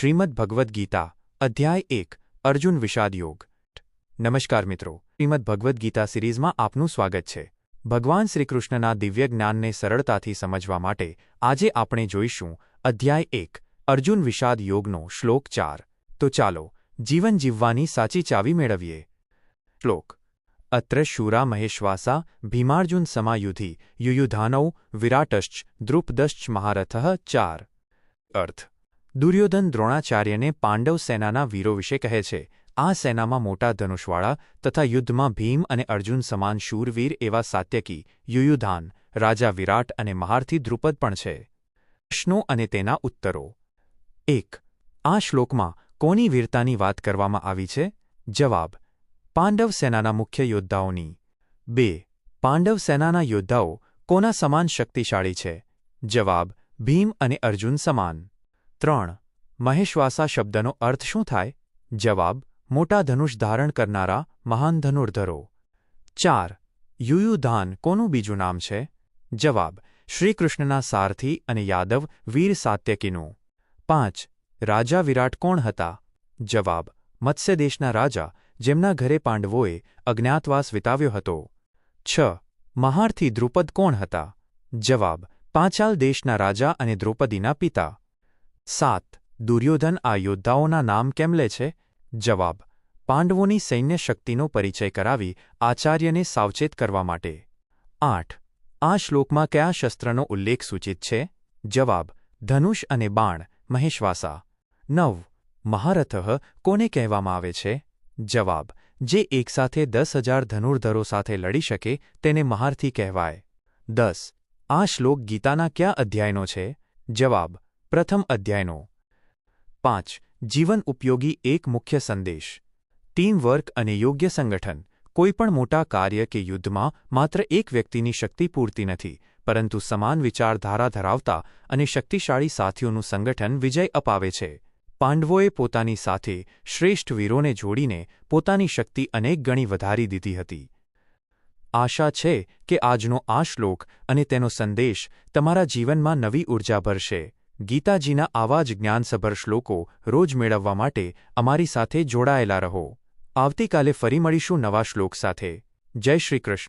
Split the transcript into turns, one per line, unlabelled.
શ્રીમદ ભગવદ્ ગીતા, અધ્યાય એક, અર્જુન વિષાદ યોગ. નમસ્કાર મિત્રો, શ્રીમદ ભગવદ્ ગીતા સિરીઝમાં આપનું સ્વાગત છે. ભગવાન શ્રીકૃષ્ણના દિવ્ય જ્ઞાનને સરળતાથી સમજવા માટે આજે આપણે જોઈશું અધ્યાય એક, અર્જુન વિષાદ યોગનો શ્લોક ચાર. તો ચાલો, જીવન જીવવાની સાચી ચાવી મેળવીએ. શ્લોક. અત્ર શૂરા મહેશ્વાસા ભીમાર્જુન સમાયુધિ યુયુધાનૌ વિરાટશ્ચ દ્રુપદશ્ચ મહારથઃ ચાર. અર્થ. દુર્યોધન દ્રોણાચાર્યને પાંડવ સેનાના વીરો વિશે કહે છે. આ સેનામાં મોટા ધનુષવાળા તથા યુદ્ધમાં ભીમ અને અર્જુન સમાન શૂરવીર એવા સાત્યકી, યુયુધાન, રાજા વિરાટ અને મહારથી દ્રુપદ પણ છે. પ્રશ્નો અને તેના ઉત્તરો. એક, આ શ્લોકમાં કોની વીરતાની વાત કરવામાં આવી છે? જવાબ, પાંડવ સેનાના મુખ્ય યોદ્ધાઓની. બે, પાંડવ સેનાના યોદ્ધાઓ કોના સમાન શક્તિશાળી છે? જવાબ, ભીમ અને અર્જુન સમાન. ત્રણ, મહેશ્વાસા શબ્દનો અર્થ શું થાય? જવાબ, મોટા ધનુષ ધારણ કરનારા મહાન ધનુર્ધરો. ચાર, યુયુધાન કોનું બીજું નામ છે? જવાબ, શ્રીકૃષ્ણના સારથી અને યાદવ વીર સાત્યકીનું. પાંચ, રાજા વિરાટ કોણ હતા? જવાબ, મત્સ્યદેશના રાજા, જેમના ઘરે પાંડવોએ અજ્ઞાતવાસ વિતાવ્યો હતો. છ, મહારથી દ્રુપદ કોણ હતા? જવાબ, પાંચાલ દેશના રાજા અને દ્રૌપદીના પિતા. સાત, દુર્યોધન આ યોદ્ધાઓના નામ કેમ લે છે? જવાબ, પાંડવોની સૈન્ય શક્તિનો પરિચય કરાવી આચાર્યને સાવચેત કરવા માટે. આઠ, આ શ્લોકમાં કયા શસ્ત્રનો ઉલ્લેખ સૂચિત છે? જવાબ, ધનુષ અને બાણ, મહેશ્વાસા. નવ, મહારથઃ કોને કહેવામાં આવે છે? જવાબ, જે એકસાથે દસ હજાર ધનુર્ધરો સાથે લડી શકે તેને મહારથી કહેવાય. દસ, આ શ્લોક ગીતાના કયા અધ્યાયનો છે? જવાબ પ્રથમ અધ્યાયનો. પાંચ. જીવન ઉપયોગી એક મુખ્ય સંદેશ. ટીમ વર્ક અને યોગ્ય સંગઠન. કોઈપણ મોટા કાર્ય કે યુદ્ધમાં માત્ર એક વ્યક્તિની શક્તિ પૂરતી નથી, પરંતુ સમાન વિચારધારા ધરાવતા અને શક્તિશાળી સાથીઓનું સંગઠન વિજય અપાવે છે. પાંડવોએ પોતાની સાથે શ્રેષ્ઠ વીરોને જોડીને પોતાની શક્તિ અનેક ગણી વધારી દીધી હતી. આશા છે કે આજનો આ શ્લોક અને તેનો સંદેશ તમારા જીવનમાં નવી ઊર્જા ભરશે. ગીતાજીના આવા જ જ્ઞાનસભર શ્લોકો રોજ મેળવવા માટે અમારી સાથે જોડાયેલા રહો. આવતીકાલે ફરી મળીશું નવા શ્લોક સાથે. જય શ્રી કૃષ્ણ.